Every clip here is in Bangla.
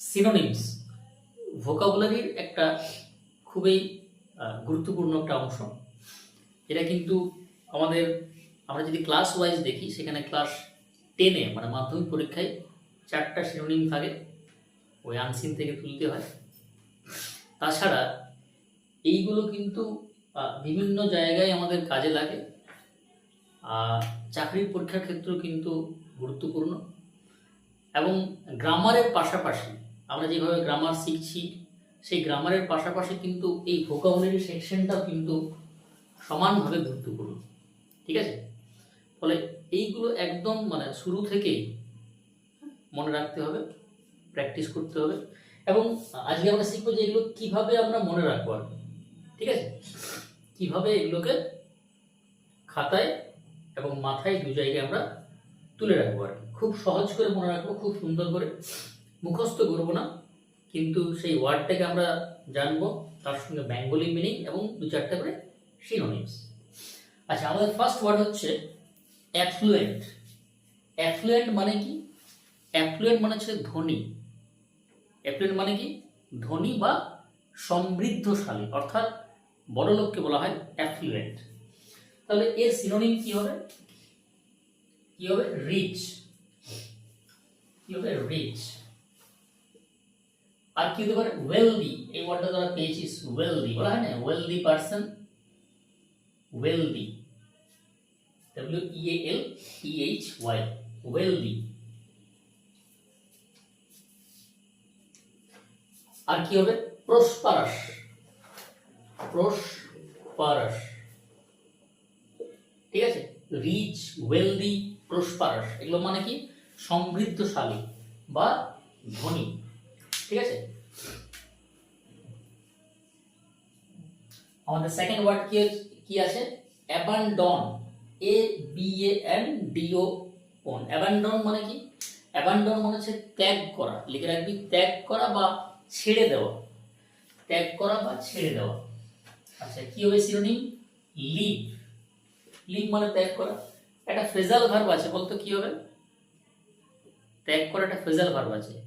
সিনোনিমস ভোকাবুলারির একটা খুবই গুরুত্বপূর্ণ একটা অংশ। এটা কিন্তু আমাদের, আমরা যদি ক্লাস ওয়াইজ দেখি, সেখানে ক্লাস টেনে মানে মাধ্যমিক পরীক্ষায় চারটা সিনোনিম থাকে, ওই আনসিন থেকে তুলতে হয়। তাছাড়া এইগুলো কিন্তু বিভিন্ন জায়গায় আমাদের কাজে লাগে। আর চাকরির পরীক্ষার ক্ষেত্রেও কিন্তু গুরুত্বপূর্ণ। এবং গ্রামারের পাশাপাশি আমরা যেভাবে গ্রামার শিখছি, সেই গ্রামারের পাশাপাশি কিন্তু এই ভোকাবুলারি সেকশনটাও কিন্তু সমানভাবে গুরুত্বপূর্ণ ঠিক আছে ফলে এইগুলো একদম মানে শুরু থেকেই মনে রাখতে হবে প্র্যাকটিস করতে হবে এবং আজকে আমরা শিখব যে এগুলো কীভাবে আমরা মনে রাখব আর। ঠিক আছে কীভাবে এগুলোকে খাতায় এবং মাথায় দু জায়গায় আমরা তুলে রাখব আর খুব সহজ করে মনে রাখব, খুব সুন্দর করে মুখস্থ করব না, কিন্তু সেই ওয়ার্ডটাকে আমরা জানব, তার সঙ্গে বেঙ্গলি মিনিং এবং দু চারটা করে সিনোনিমস আচ্ছা আমাদের ফার্স্ট ওয়ার্ড হচ্ছে অ্যাফ্লুয়েন্ট অ্যাফ্লুয়েন্ট মানে কি? অ্যাফ্লুয়েন্ট মানে হচ্ছে ধনী। অ্যাফ্লুয়েন্ট মানে কি? ধনী বা সমৃদ্ধশালী, অর্থাৎ বড় লোককে বলা হয় অ্যাফ্লুয়েন্ট তাহলে এর সিনোনিম কি হবে? কি হবে? রিচ কি হবে? রিচ আর কি হতে পারে? ওয়েলদি এই ওয়ার্ডটা যারা পেয়েছিস ওয়েলদি বলা হয় না? Wealthy person wealthy W E L T H Y wealthy আর কি হবে? প্রসপারাস প্রসপারাস ঠিক আছে? রিচ ওয়েলদি প্রসপারাস এগুলো মানে কি? সমৃদ্ধশালী বা ধনী। ঠিক আছে? আমাদের সেকেন্ড ওয়ার্ড কি কি আছে? Abandon A B A N D O N abandon মানে কি? অ্যাবান্ডন মানে হচ্ছে ত্যাগ করা। লিখে রাখবি, ত্যাগ করা বা ছেড়ে দেওয়া। ত্যাগ করা বা ছেড়ে দেওয়া। আচ্ছা কি হবে সিনোনিম লিভ লিভ মানে ত্যাগ করা। একটা ফ্রেজাল ভার্ব আছে, বলতো কি হবে? ত্যাগ করা একটা ফ্রেজাল ভার্ব আছে।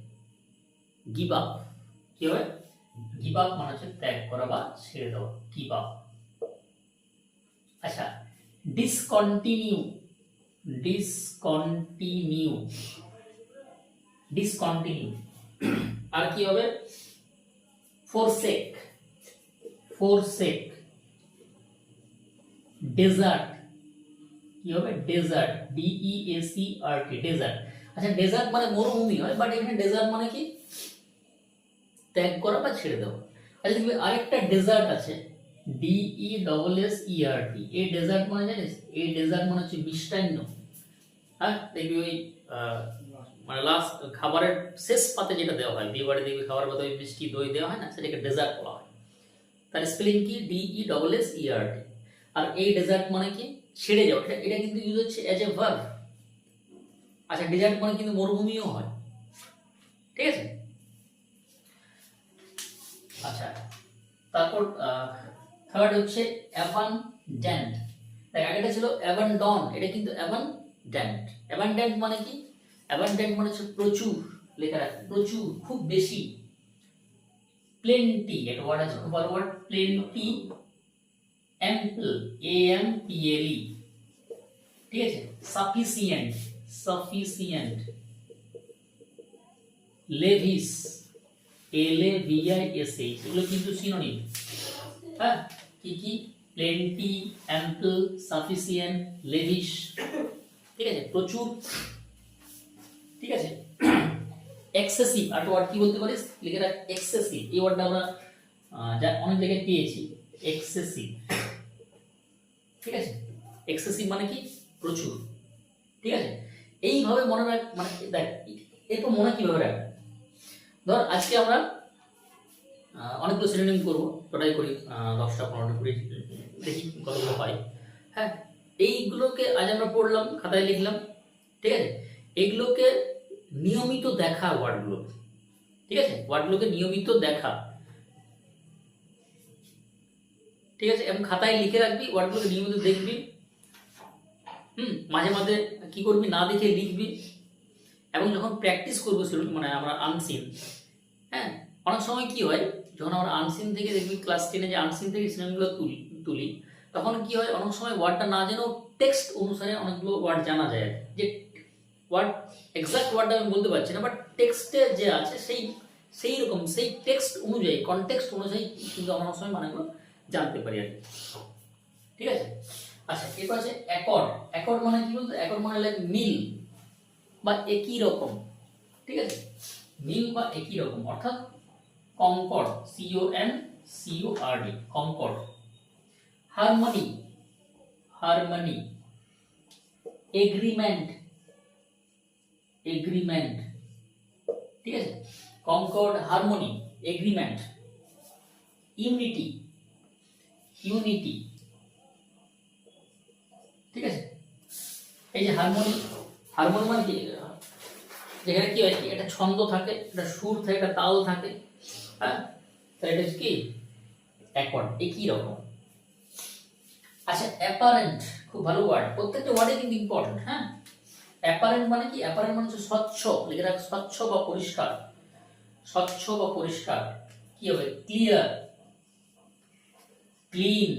গিভ আপ কি হবে গিভ আপ মানে হচ্ছে ত্যাগ করা বা ছেড়ে দেওয়া। গিভ আপ আচ্ছা ডিসকন্টিনিউ ডিসকন্টিনিউ ডিসকন্টিনিউ আর কি হবে? ফোরসেক ফোরসেক ডেজার্ট কি হবে? Desert D E A C R T desert আচ্ছা ডেজার্ট মানে মরুভূমি হয় বাট এখানে ডেজার্ট মানে কি? ত্যাগ করা বা ছেড়ে দেওয়া। আচ্ছা দেখবি আরেকটা ডেজার্ট আছে। D E double S R T এই ডেজার্ট মানে জানিস? এই ডেজার্ট মানে হচ্ছে মিষ্টান্ন। হ্যাঁ? দেখবি ওই মানে লাস্ট খাবারের শেষ পাতে যেটা দেওয়া হয় বিয়ে বাড়ি দেখবি খাবার পাতে ওই মিষ্টি দই দেওয়া হয় না? সেটাকে ডেজার্ট বলা হয়। তার স্পেলিং কি? D E double S R T আর এই ডেজার্ট মানে কি? ছেড়ে যাওয়া। এটা এটা কিন্তু ইউজ হচ্ছে অ্যাজ এ ভার্ব আচ্ছা ডেজার্ট মানে কিন্তু মরুভূমিও হয়। ঠিক আছে? আচ্ছা তারপর থার্ড হচ্ছে অ্যাবান্ড্যান্ট দেখ আগেটা ছিল অ্যাবান্ডন এটা কিন্তু অ্যাবান্ড্যান্ট অ্যাবান্ড্যান্ট মানে কি? অ্যাবান্ড্যান্ট মানে হচ্ছে প্রচুর, লেখা রাখবে প্রচুর, খুব বেশি। প্লেন্টি একটা ওয়ার্ড আছে, খুব ভালো word plenty ample A M P L E ঠিক আছে? Sufficient sufficient lavish L A V I S H এগুলো কিন্তু সিনোনিম হ্যাঁ? কি কি? প্লেন্টি অ্যাম্পল সাফিসিয়েন্ট লেভিশ ঠিক আছে? প্রচুর। ঠিক আছে? এক্সেসিভ আর ওয়ার্ড কি বলতে পারিস? লিখে রাখ এক্সেসিভ এই ওয়ার্ডটা আমরা যা অনেক জায়গায় পেয়েছি। এক্সেসিভ ঠিক আছে? এক্সেসিভ মানে কি? প্রচুর। ঠিক আছে? এইভাবে মনে রাখ মানে দেখ এরপর মনে কীভাবে রাখ ধর, আজকে আমরা অনেকগুলো সিনোনিম করব। টোটাই করি দশটা, পনেরোটা, কুড়ি, দেখি কতগুলো হয়। হ্যাঁ এইগুলোকে আজ আমরা পড়লাম, খাতায় লিখলাম, ঠিক আছে? এইগুলোকে নিয়মিত দেখা ওয়ার্ডগুলো। ঠিক আছে? ওয়ার্ডগুলোকে নিয়মিত দেখা। ঠিক আছে? এবং খাতায় লিখে রাখবি, ওয়ার্ডগুলোকে নিয়মিত দেখবি। হুম, মাঝে মাঝে কি করবি, না দেখে লিখবি। এবং যখন প্র্যাকটিস করব সেরকম মানে আমরা আনসিন হ্যাঁ অনেক সময় কি হয়, যখন আমরা আনসিন থেকে দেখবি ক্লাস টেনে যে আনসিন থেকে সিনেমাগুলো তুলি তুলি, তখন কি হয়, অনেক সময় ওয়ার্ডটা না জেনেও টেক্সট অনুসারে অনেকগুলো ওয়ার্ড জানা যায়। যে ওয়ার্ড এক্সাক্ট ওয়ার্ডটা আমি বলতে পারছি না বাট টেক্সটে যে আছে, সেই সেই রকম, সেই টেক্সট অনুযায়ী কনটেক্সট অনুযায়ী কিন্তু অনেক সময় মানেগুলো জানতে পারি আর ঠিক আছে? আচ্ছা এরপর আছে অ্যাকর্ড অ্যাকর্ড মানে কি বলতো? অ্যাকর্ড মানে লাইক মিল বা একই রকম। ঠিক আছে? মিল বা একই রকম, অর্থাৎ concord C O N C O R D concord harmony, harmony. Agreement agreement. ঠিক আছে? Concord harmony, agreement. Unity unity. ঠিক আছে? এই যে হারমোনি হারমোনি মানে কি? যেখানে কি হয় একটা ছন্দ থাকে একটা সুর থাকে একটা তাল থাকে। হ্যাঁ? তাহলে এটা কি? অ্যাকর্ড একই রকম। আচ্ছা অ্যাপারেন্ট খুব ভালো ওয়ার্ড প্রত্যেকটা ওয়ার্ডে কিন্তু ইম্পর্টেন্ট হ্যাঁ? অ্যাপারেন্ট মানে কি? অ্যাপারেন্ট মানে হচ্ছে স্বচ্ছ, লিখে রাখ, স্বচ্ছ বা পরিষ্কার। স্বচ্ছ বা পরিষ্কার। কি হবে? ক্লিয়ার ক্লিন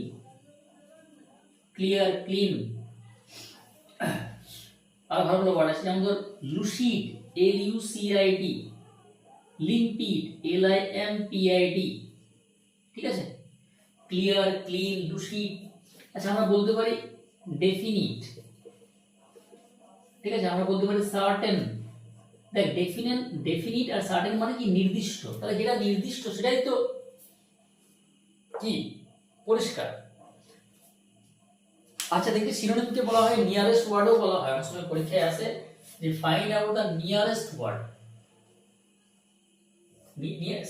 ক্লিয়ার ক্লিন আর ভালো ভালো ওয়ার্ড আছে, যেমন ধর lucid L U C limpid L I M P I D ঠিক আছে? ক্লিয়ার ক্লিন লুসিড আচ্ছা আমরা বলতে পারি ডেফিনিট ঠিক আছে? আমরা বলতে পারি সার্টেন দেখ ডেফিনেট ডেফিনিট আর সার্টেন মানে কি নির্দিষ্ট? তাহলে যেটা নির্দিষ্ট সেটাই তো কি? পরিষ্কার। আচ্ছা দেখি সিনোনিমকে বলা হয়? নিয়ারেস্ট ওয়ার্ডও বলা হয়। অনেক সময় পরীক্ষায় আসে। যে find out the nearest word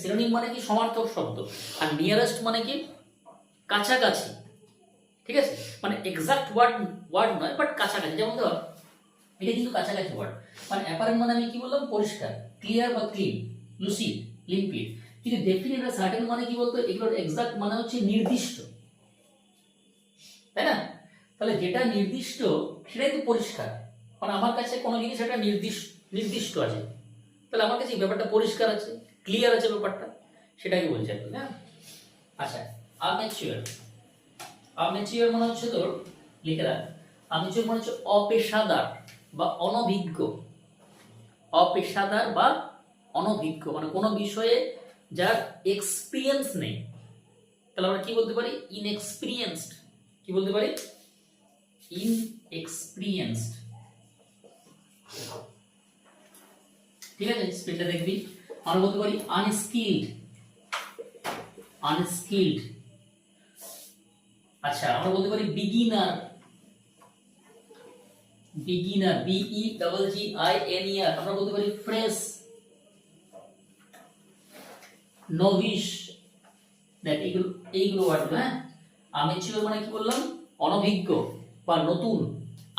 synonym মানে কি? সমার্থক শব্দ। আর নিয়ারেস্ট মানে কি? কাছাকাছি। ঠিক আছে? মানে এক্সাক্ট ওয়ার্ড ওয়ার্ড নয় বাট কাছাকাছি। যেমন ধর, এটা কিন্তু কাছাকাছি ওয়ার্ড মানে অ্যাপারেন্ট মানে আমি কি বললাম? পরিষ্কার ক্লিয়ার বা ক্লিন লুসিড লিম্পিড কিন্তু ডেফিনেট আর সার্টেন মানে কি বলতো? এগুলোর এক্সাক্ট মানে হচ্ছে নির্দিষ্ট। তাই না? তাহলে যেটা নির্দিষ্ট, সেটাই তো পরিষ্কার। মানে আমার কাছে কোনো জিনিস একটা নির্দিষ্ট নির্দিষ্ট আছে। তাহলে আমার কাছে ব্যাপারটা পরিষ্কার আছে ক্লিয়ার আছে ব্যাপারটা সেটাকে বলছি আর না? আচ্ছা আমেচিওর আমেচিওর মানে হচ্ছে তোর, লিখে রাখ। আমেচিওর মানে হচ্ছে অপেশাদার বা অনভিজ্ঞ। অপেশাদার বা অনভিজ্ঞ মানে কোনো বিষয়ে যার এক্সপিরিয়েন্স নেই। তাহলে আমরা কি বলতে পারি? ইনএক্সপিরিয়েন্সড কি বলতে পারি? ইনএক্সপিরিয়েন্সড ঠিক আছে স্পেলটা দেখবি। আমরা বলতে পারি আনস্কিলড আনস্কিলড আচ্ছা আমরা বলতে পারি beginner beginner B E double G I N E R আমরা বলতে পারি ফ্রেশ নোভিশ দেখ, এইগুলো এইগুলো ওয়ার্ড হ্যাঁ? আমেচিওর মানে কি বললাম অনভিজ্ঞ বা নতুন,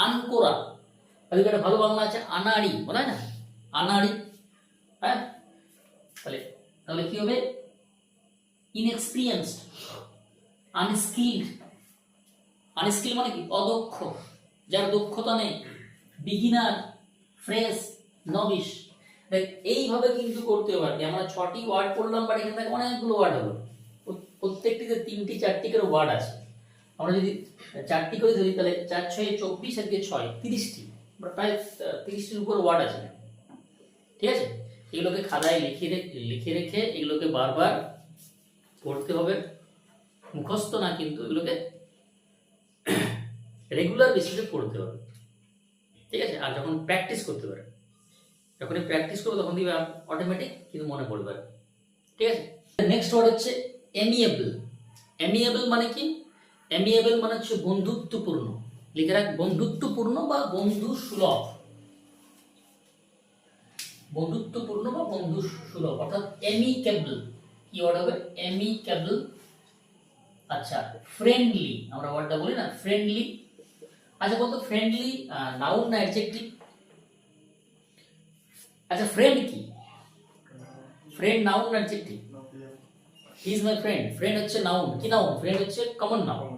আনকোরা। তাহলে একটা ভালো বাংলা আছে, আনাড়ি বলা না আনাড়ি হ্যাঁ? তাহলে তাহলে কি হবে? ইনএক্সপিরিয়েন্সড আনস্কিলড আনস্কিল মানে কি? অদক্ষ, যার দক্ষতা নেই বিগিনার ফ্রেশ নবিশ এইভাবে কিন্তু করতে পারবি আমরা ছটি ওয়ার্ড পড়লাম বাট এখানে থেকে অনেকগুলো ওয়ার্ড হলো। প্রত্যেকটিতে তিনটি, চারটি করে ওয়ার্ড আছে। আমরা যদি চারটি করে ধরি, তাহলে চার, ছয়, চব্বিশ আর ছয়, তিরিশটি। প্রায় তিরিশটির উপর ওয়ার্ড আছে? ঠিক আছে? এগুলোকে খাতায় লিখে লিখে রেখে এগুলোকে বারবার পড়তে হবে। মুখস্থ না, কিন্তু এগুলোকে রেগুলার বেসিসে পড়তে হবে। ঠিক আছে? আর যখন প্র্যাকটিস করতে পারে যখন প্র্যাকটিস করবে, তখন দিবে অটোমেটিক কিন্তু মনে পড়বে ঠিক আছে? নেক্সট ওয়ার্ড হচ্ছে এমিয়েবল এমিয়েবল মানে কি? এমিয়েবল মানে হচ্ছে বন্ধুত্বপূর্ণ। লিখে রাখ, বন্ধুত্বপূর্ণ বা বন্ধু সুলভ বন্ধুত্বপূর্ণ বা বন্ধু সুলভ অর্থাৎ এমিকেবল কি ওয়ার্ড হবে? এমিকেবল আচ্ছা ফ্রেন্ডলি আমরা ওয়ার্ডটা বলি না ফ্রেন্ডলি আচ্ছা বলতো ফ্রেন্ডলি নাউন না অ্যাডজেক্টিভ আচ্ছা ফ্রেন্ড কি? ফ্রেন্ড নাউন না adjective he is my friend friend হচ্ছে নাউন কি নাউন ফ্রেন্ড হচ্ছে কমন নাউন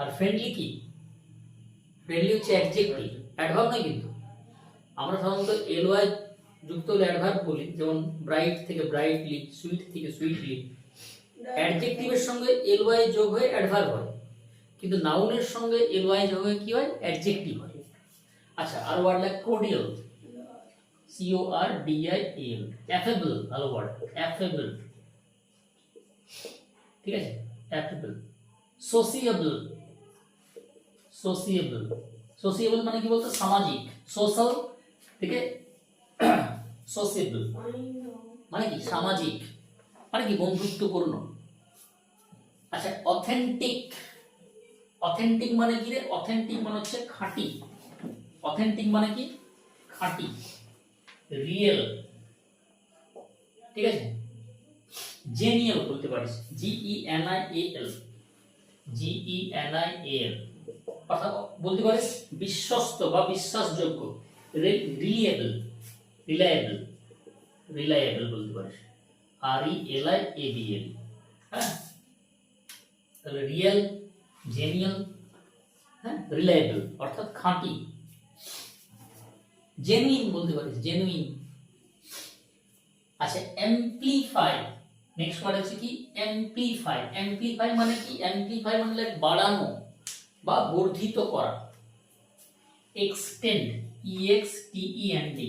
আর ফ্রেন্ডলি কি? ফ্রেন্ডলি হচ্ছে অ্যাডজেক্টিভ অ্যাডভার্ব নয় কিন্তু। আমরা সাধারণত এলওয়াই যুক্ত হলে অ্যাডভার্ব বলি, যেমন ব্রাইট থেকে ব্রাইটলি সুইট থেকে সুইটলি অ্যাডজেক্টিভের সঙ্গে এল ওয়াই যোগ হয়ে অ্যাডভার্ব হয়। কিন্তু নাউনের সঙ্গে এল ওয়াই যোগ হয়ে কি হয়? অ্যাডজেক্টিভ হয়। আচ্ছা আর word like cordial C O R D I L affable ভালো ওয়ার্ড অ্যাফেবল ঠিক আছে? অ্যাফেবল সোসিয়েবল সোসিয়েবল সোসিয়েবল মানে কি বলতো? সামাজিক। সোশ্যাল থেকে সোসিয়েবল মানে কি? সামাজিক। মানে কি? বন্ধুত্বপূর্ণ। আচ্ছা অথেন্টিক অথেন্টিক মানে কি রে? অথেন্টিক মানে হচ্ছে খাঁটি। অথেন্টিক মানে কি? খাঁটি। রিয়েল ঠিক আছে? জেনিয়াল বলতে পারিস। G E N I A L G E N I L বলতে পারিস বিশ্বস্ত বা বিশ্বাসযোগ্য রিলিয়েবল রিলায়েবল রিলায়েবল বলতে পারিস আর ই L I A B L হ্যাঁ? তাহলে রিয়েল জেনিয়াল হ্যাঁ? রিলায়েবল অর্থাৎ খাঁটি। জেনুইন বলতে পারিস জেনুইন আচ্ছা এমপ্লিফাই নেক্সট ওয়ার্ড আছে কি? এমপ্লিফাই এমপ্লিফাই মানে কি? এমপ্লিফাই মানে বাড়ানো। বা বর্ধিত করা। Extend E X T E N D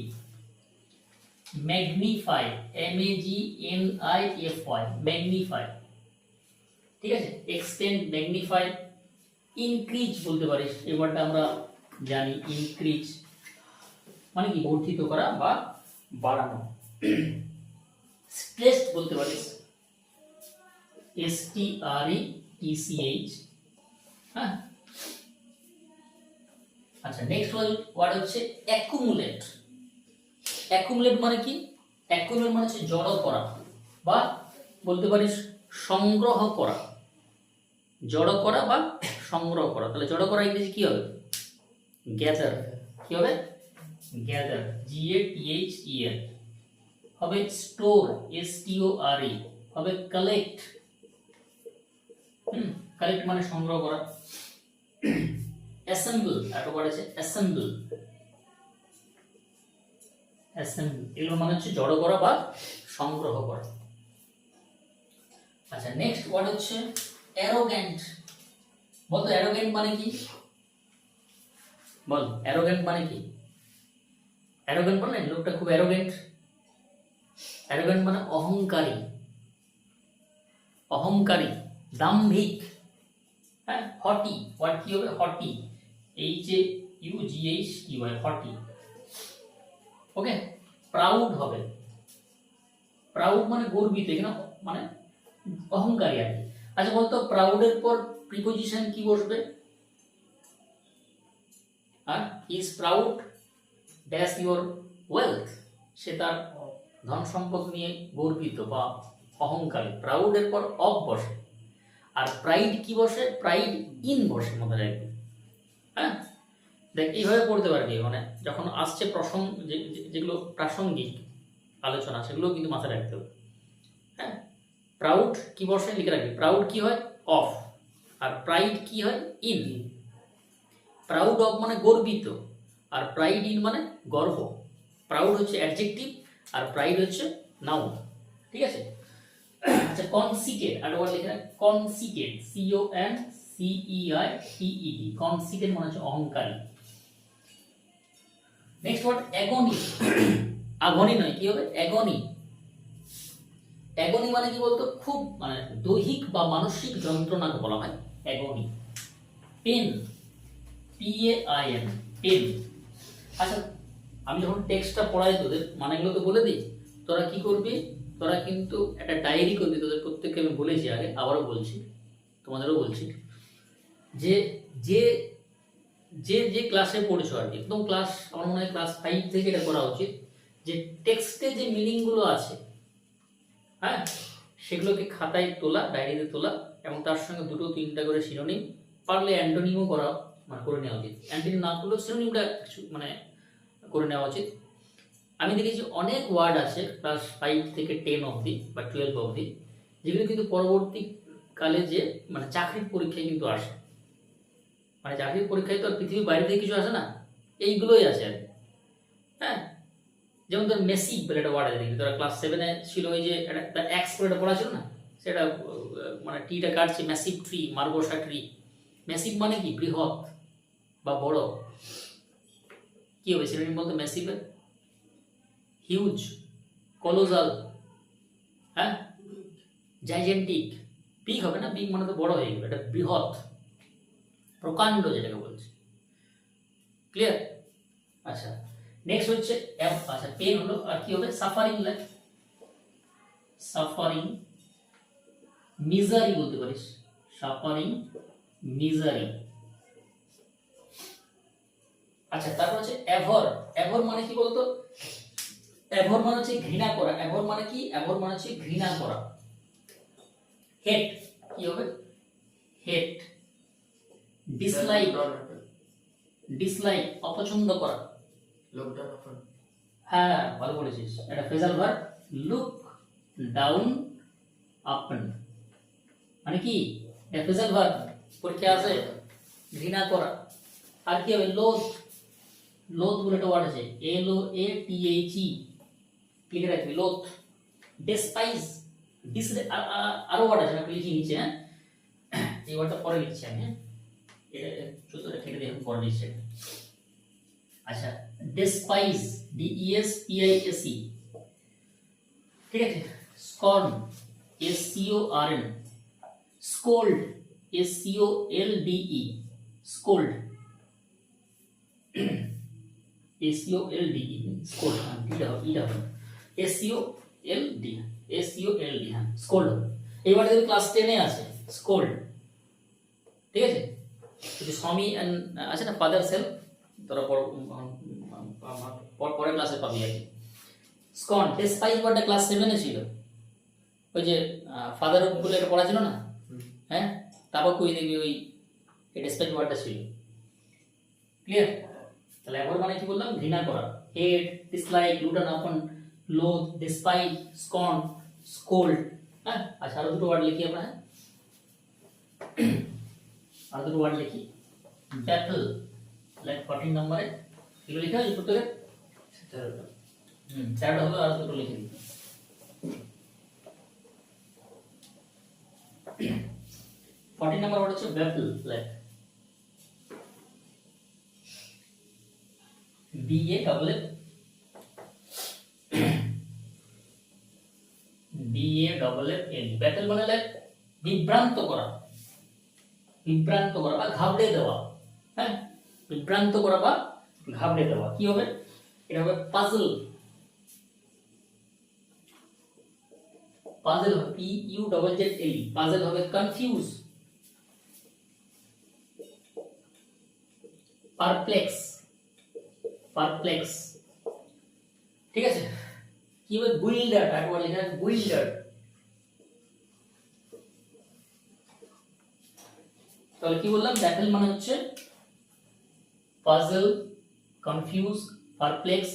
magnify M A G N I F Y magnify ঠিক আছে? এক্সটেন্ড ম্যাগনিফাই ইনক্রিজ বলতে পারিস এই ওয়ার্ডটা আমরা জানি ইনক্রিজ মানে কি? বর্ধিত করা বা বাড়ানো। স্ট্রেস বলতে পারিস S T R E T C H হ্যাঁ? আচ্ছা নেক্সট ওয়ার্ড হচ্ছে অ্যাকুমুলেট অ্যাকুমুলেট মানে কি? অ্যাকুমুলেট মানে হচ্ছে জড়ো করা বা বলতে পারিস সংগ্রহ করা। জড়ো করা বা সংগ্রহ করা। তাহলে জড়ো করা ইংরেজি কি হবে? গ্যাদার কি হবে? Gather G A T H ই এল হবে store S T O R E হবে কালেক্ট কালেক্ট মানে সংগ্রহ করা। অ্যাসেম্বল একটা ওয়ার্ড আছে অ্যাসেম্বল অ্যাসেম্বল এগুলো মানে হচ্ছে জড়ো করা বা সংগ্রহ করা। আচ্ছা নেক্সট ওয়ার্ড হচ্ছে অ্যারোগ্যান্ট বলতো অ্যারোগ্যান্ট মানে কি? বল অ্যারোগ্যান্ট মানে কি? অ্যারোগ্যান্ট বললেন, লোকটা খুব অ্যারোগ্যান্ট অ্যারোগ্যান্ট মানে অহংকারী। অহংকারী, দাম্ভিক। হ্যাঁ হটি ওয়ার্ড কি হবে? Haughty H A U G H T Y haughty okay proud হবে। প্রাউড মানে গর্বিত, এখানে মানে অহংকারী আর কি। আচ্ছা বলতো প্রাউডের পর প্রিপোজিশন কি বসবে? আর is proud dash your wealth সে তার ধন সম্পদ নিয়ে গর্বিত বা অহংকারী। প্রাউডের পর অফ বসে। আর প্রাইড কি বসে? প্রাইড ইন বসে, মনে রাখবি। হ্যাঁ দেখ, এইভাবে পড়তে পারবি মানে যখন আসছে প্রসঙ্গ যেগুলো প্রাসঙ্গিক আলোচনা সেগুলো কিন্তু মাথায় রাখতে হবে। হ্যাঁ? প্রাউড কি বসে লিখে রাখবি? প্রাউড কি হয়? অফ আর প্রাইড কি হয়? ইন প্রাউড অফ মানে গর্বিত, আর প্রাইড ইন মানে গর্ব। প্রাউড হচ্ছে অ্যাডজেক্টিভ আর প্রাইড হচ্ছে নাউন ঠিক আছে? আচ্ছা কনসিটেড আর ওয়ার্ড লিখে রাখ। Conceited C O N C E I T E D conceited মানে হচ্ছে অহংকারী। নেক্সট ওয়ার্ড অ্যাগনি আগনি নয়, কি হবে? অ্যাগনি অ্যাগনি মানে কি বলতো? খুব মানে দৈহিক বা মানসিক যন্ত্রণাকে বলা হয় agony pain P A I N pain আচ্ছা আমি যখন টেক্সটটা পড়াই তোদের, মানেগুলো তো বলে দিই, তোরা কি করবি? তোরা কিন্তু একটা ডায়েরি করবি, তোদের প্রত্যেককে আমি বলেছি আগে, আবারও বলছি, তোমাদেরও বলছি। যে যে যে যে ক্লাসে পড়ছো আর কি, একদম ক্লাস আমার মনে হয় ক্লাস ফাইভ থেকে এটা করা উচিত, যে টেক্সটে যে মিনিংগুলো আছে হ্যাঁ সেগুলোকে খাতায় তোলা ডায়েরিতে তোলা, এবং তার সঙ্গে দুটো তিনটা করে শিরোনিম পারলে অ্যান্টোনিমও করা মানে করে নেওয়া উচিত। অ্যান্টোনিম না করলেও শিরোনিমটা কিছু মানে করে নেওয়া উচিত। আমি দেখেছি অনেক ওয়ার্ড আছে ক্লাস ফাইভ থেকে টেন অবধি, বা টুয়েলভ অবধি, যেগুলো কিন্তু পরবর্তী কালে যে মানে চাকরির পরীক্ষায় কিন্তু আসে। মানে চাকরির পরীক্ষায় তো আর পৃথিবীর বাইরে থেকে কিছু আসে না, এইগুলোই আছে আর। হ্যাঁ? যেমন ধর মেসি বলে একটা ওয়ার্ড আছে, দেখবি? তোরা ক্লাস সেভেনে ছিল ওই যে একটা এক্স বলে একটা পড়া ছিল না? সেটা মানে টিটা কাটছে massive tree margosa tree massive মানে কি? বৃহৎ বা বড়। কি হবে সিনোনিম বলতো ম্যাসিভের হিউজ কলোজাল হ্যাঁ? জাইজেন্টিক পিক হবে না? পিক মানে তো বড় হয়ে গেল, এটা বৃহৎ। প্রকাণ্ড যেটাকে বলছে। ক্লিয়ার আচ্ছা নেক্সট হচ্ছে আচ্ছা পেন হলো, আর কি হবে? সাফারিং লাইফ সাফারিং মিজারি বলতে পারিস। সাফারিং মিজারি আচ্ছা তারপর হচ্ছে অ্যাভর অ্যাভর মানে কি বলতো? অ্যাভর মানে হচ্ছে ঘৃণা করা। অ্যাভর মানে কি? অ্যাভর মানে হচ্ছে ঘৃণা করা। হেট কি হবে? হেট ডিসলাইক ডিসলাইক অপছন্দ করা. হ্যাঁ ভালো বলেছিস। এটা phrasal verb look down upon মানে কি? এটা ফ্রেজাল ভার্ব পরীক্ষা আছে। ঘৃণা করা। আর কি হবে? লোথ লোথ বলে একটা ওয়ার্ড আছে। এল ও এ টি এইচ ই লিখে রাখবি। লোথ ডেসপাইজ ডিস আরও ওয়ার্ড আছে। আমি লিখে নিচে হ্যাঁ? এই ওয়ার্ডটা পরে লিখছি আমি হ্যাঁ? এটা চতুর্থ কেটে দেখুন পরে লিখছি এটা। আচ্ছা ডেসপাইজ D E S P I S E ঠিক আছে? স্কর্ন এস আর scold S L D E scold S L D E scold ইটা হবে ইটা হবে S C O L D S L D scold হবে এইবারে ক্লাস টেনে আছে স্কোল্ড ঠিক আছে? যদি স্বামী and আছে না ফাদার সেলফ তোরা পর পর- পরের ক্লাসে পাবি আর কি। স্কন ডেসপাইজ ওয়ার্ডটা ক্লাস সেভেনে ছিল। ওই যে ফাদার বলে একটা পড়া ছিল না? হ্যাঁ? তারপর কই দেখবি ওই ডেসপাইজ ওয়ার্ডটা ছিল। ক্লিয়ার তাহলে এবার মানে কি বললাম? ঘৃণা করা। হেড ডিসলাইক লুডন আপন লোথ ডিসপাইজ স্কন স্কোল্ড হ্যাঁ? আচ্ছা আরও দুটো ওয়ার্ড লিখি আমরা হ্যাঁ? দুটো ওয়ার্ড লিখি ব্যাটল লাইক ফর্টিন নম্বরে। এগুলো লিখা আছে পুস্তকে হুম চারটা হলো আর দুটো লিখে দিই ফর্টিন নাম্বার ওয়ার্ড হচ্ছে baffle like B A double F B A double F L baffle মানে লাইক বিভ্রান্ত করা। বিভ্রান্ত করা বা ঘাবড়ে দেওয়া হ্যাঁ? বিভ্রান্ত করা বা ঘাবড়ে দেওয়া, কি হবে? এটা হবে পাজল পাজল হবে P U double Z L puzzle হবে কনফিউজ পারপ্লেক্স পারপ্লেক্স ঠিক আছে? কি হবে? বুইল্ডার একবার লেখা আছে তাহলে কি বললাম? ব্যাটেল মানে হচ্ছে puzzle confuse perplex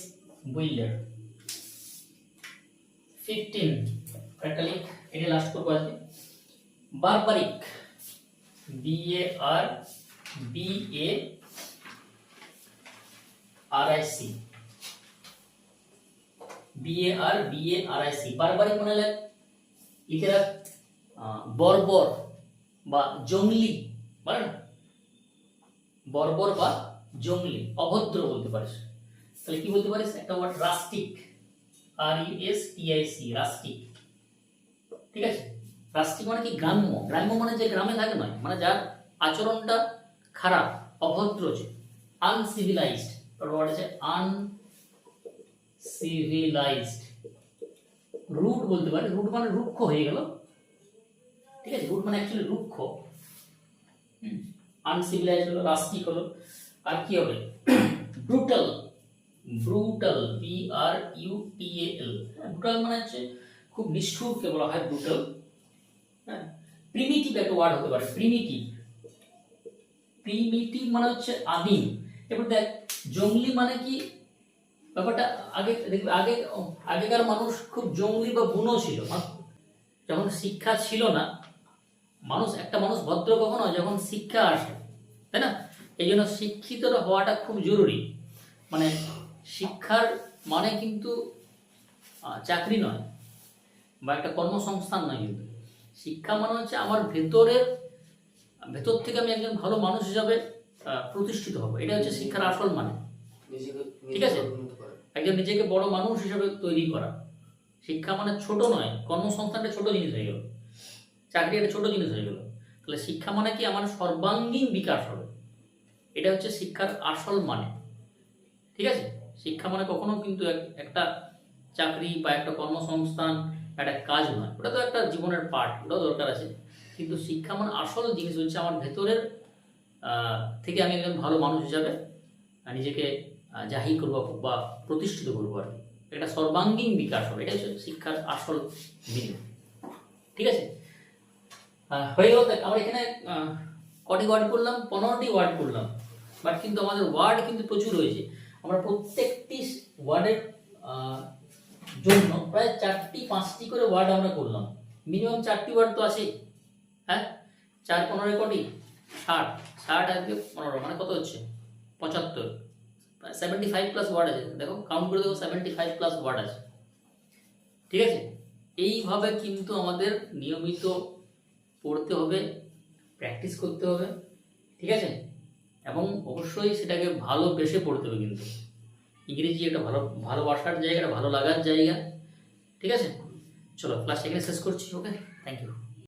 bewilder fifteen একটা লিখ এটা লাস্ট করব আজকে। Barbaric B A R B A R I C B A R B A R I C barbaric মানে লিখে রাখ বর্বর বা জঙ্গলি বলে না বর্বর বা জঙ্গলি, অভদ্র বলতে পারিস। তাহলে কি বলতে পারিস? একটা word rustic R U S T I C rustic ঠিক আছে? রাস্টিক মানে কি? গ্রাম্য। গ্রাম্য মানে যে গ্রামে থাকে নয় মানে যার আচরণটা খারাপ, অভদ্র যে। আনসিভিলাইজড ওয়ার্ড আছে আনসিভিলাইজড রুট বলতে পারে। রুট মানে রুক্ষ হয়ে গেল। ঠিক আছে? রুট মানে অ্যাকচুয়ালি রুক্ষ। আনসিভিলাইজড হলো রাস্টিক হলো, আর কি হবে? Brutal brutal B R U T A L brutal মানে হচ্ছে খুব নিষ্ঠুরকে বলা হয় ব্রুটাল হ্যাঁ প্রিমিটিভ একটা ওয়ার্ড হতে পারে প্রিমিটিভ প্রিমিটিভ মানে হচ্ছে আদিম। এবার দেখ, জঙ্গলি মানে কি? ব্যাপারটা আগে, দেখবে, আগে, আগেকার মানুষ খুব জঙ্গলি বা বুনো ছিল। যখন শিক্ষা ছিল না মানুষ একটা মানুষ ভদ্র কখন হয় যখন শিক্ষা আসে তাই না? এই জন্য শিক্ষিত হওয়াটা খুব জরুরি। মানে শিক্ষার মানে কিন্তু চাকরি নয় বা একটা কর্মসংস্থান নয় কিন্তু। শিক্ষা মানে হচ্ছে আমার ভেতরের ভেতর থেকে আমি একজন ভালো মানুষ হিসাবে প্রতিষ্ঠিত হব। এটা হচ্ছে শিক্ষার আসল মানে। ঠিক আছে। একজন নিজেকে বড় মানুষ হিসাবে তৈরি করা। শিক্ষা মানে ছোট নয় কর্মসংস্থানটা ছোট জিনিস হয়ে গেল। চাকরি একটা ছোট জিনিস হয়ে গেল। তাহলে শিক্ষা মানে কি? আমার সর্বাঙ্গীন বিকাশ হবে। এটা হচ্ছে শিক্ষার আসল মানে। ঠিক আছে? শিক্ষা মানে কখনো কিন্তু এক- একটা চাকরি বা একটা কর্মসংস্থান, একটা কাজ নয়। ওটা তো একটা জীবনের পার্ট ওটাও দরকার আছে। কিন্তু শিক্ষা মানে আসল জিনিস হচ্ছে আমার ভেতরের থেকে আমি একজন ভালো মানুষ হিসাবে নিজেকে জাহির করব বা প্রতিষ্ঠিত করব আর কি। একটা সর্বাঙ্গীন বিকাশ হবে। এটা হচ্ছে শিক্ষার আসল দিন ঠিক আছে? হয়ে গেল দেখ, আমরা এখানে কটি ওয়ার্ড করলাম? পনেরোটি ওয়ার্ড করলাম। বাট কিন্তু আমাদের ওয়ার্ড কিন্তু প্রচুর রয়েছে। আমরা প্রত্যেকটি ওয়ার্ডের জন্য প্রায় চারটি পাঁচটি করে ওয়ার্ড আমরা করলাম। মিনিমাম চারটি ওয়ার্ড তো আছে হ্যাঁ? চার পনেরো কোটি? ষাট। ষাট আজকে পনেরো মানে কত হচ্ছে? পঁচাত্তর। সেভেন্টি ফাইভ প্লাস ওয়ার্ড আছে। দেখো কাউন্ট করে দেখো সেভেন্টি ফাইভ প্লাস ওয়ার্ড আছে। ঠিক আছে? এইভাবে কিন্তু আমাদের নিয়মিত পড়তে হবে প্র্যাকটিস করতে হবে, ঠিক আছে? এবং অবশ্যই সেটাকে ভালোবেসে পড়তে হবে কিন্তু। ইংরেজি একটা ভালো, ভালোবাসার জায়গা, একটা ভালো লাগার জায়গা, ঠিক আছে? চলো ক্লাস এখানে শেষ করছি ওকে থ্যাংক ইউ